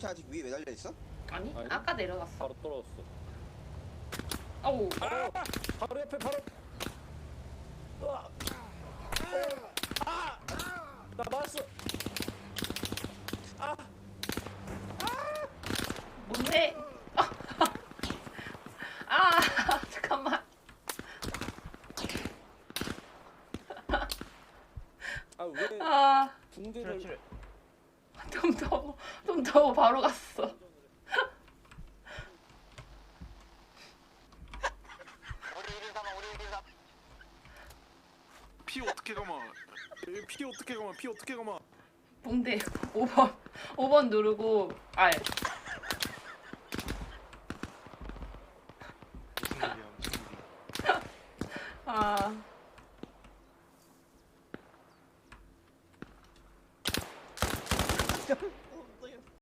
차 아직 위에 매달려 있어? 아니? 아니. 아까 내려갔어. 바로 떨어졌어. 어우. 아! 바로 옆에 바로. 으아! 아! 나 맞았어. 아! 뭔데? 아 잠깐만. 아 왜 아. 붕대를 좀 더, 좀더 바로 갔어. 피 어떻게 감아? 피 어떻게 감아? 피 어떻게 감아? 붕대 5번, 5번 누르고, 아, Welcome.